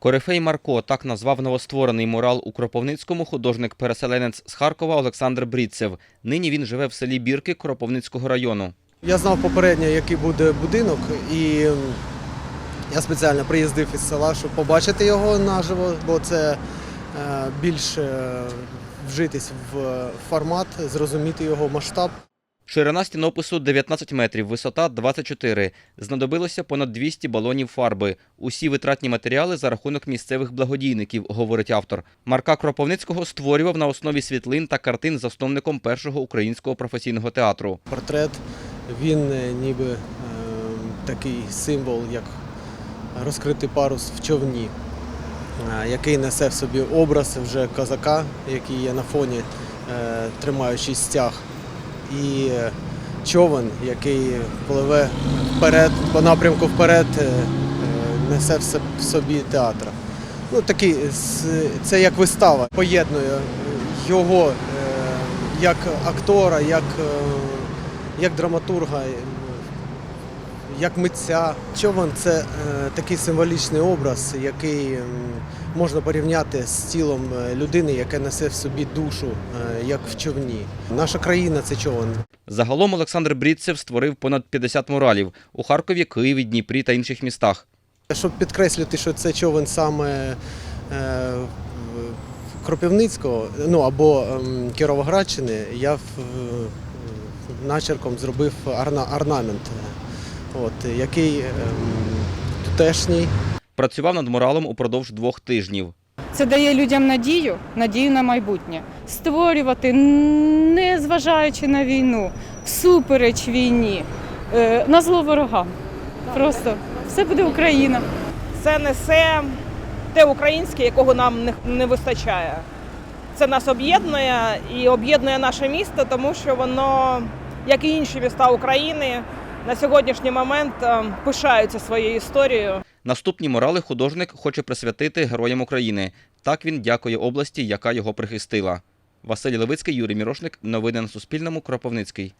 Корифей Марко так назвав новостворений мурал у Кропивницькому художник-переселенець з Харкова Олександр Брідцев. Нині він живе в селі Бірки Кропивницького району. Я знав попередньо, який буде будинок, і я спеціально приїздив із села, щоб побачити його наживо, бо це е, більш е, вжитись в формат, зрозуміти його масштаб. Ширина стінопису 19 метрів, висота 24. Знадобилося понад 200 балонів фарби. Усі витратні матеріали за рахунок місцевих благодійників, говорить автор. Марка Кропивницького створював на основі світлин та картин засновником першого українського професійного театру. Портрет він е, ніби е, такий символ, як розкритий парус в човні, е, який несе в собі образ вже козака, який є на фоні, е, тримаючи стяг, і човен, який пливе вперед, по напрямку вперед, е, е, несе в собі театр. Ну, такий, це як вистава, поєднує його е, як актора, як, як драматурга, як митця. Човен це е, такий символічний образ, який можна порівняти з тілом е, людини, яка несе в собі душу, е, як в човні. Наша країна це човен. Загалом Олександр Брідцев створив понад 50 муралів у Харкові, Києві, Дніпрі та інших містах. Щоб підкреслити, що це човен саме Кропивницького, ну або ем, Кіровоградщини, я начерком зробив орна, орнамент, от, який ем, тутешній. Працював над муралом упродовж двох тижнів. Це дає людям надію, надію на майбутнє. Створювати, не зважаючи на війну, всупереч війні, е, на зло ворогам. Просто все буде Україна. це несе те українське, якого нам не, не вистачає. Це нас об'єднує і об'єднує наше місто, тому що воно, як і інші міста України, на сьогоднішній момент е, пишаються своєю історією. Наступні морали художник хоче присвятити героям України. Так він дякує області, яка його прихистила. Василь Левицький, Юрій Мірошник. Новини на Суспільному. Кропивницький.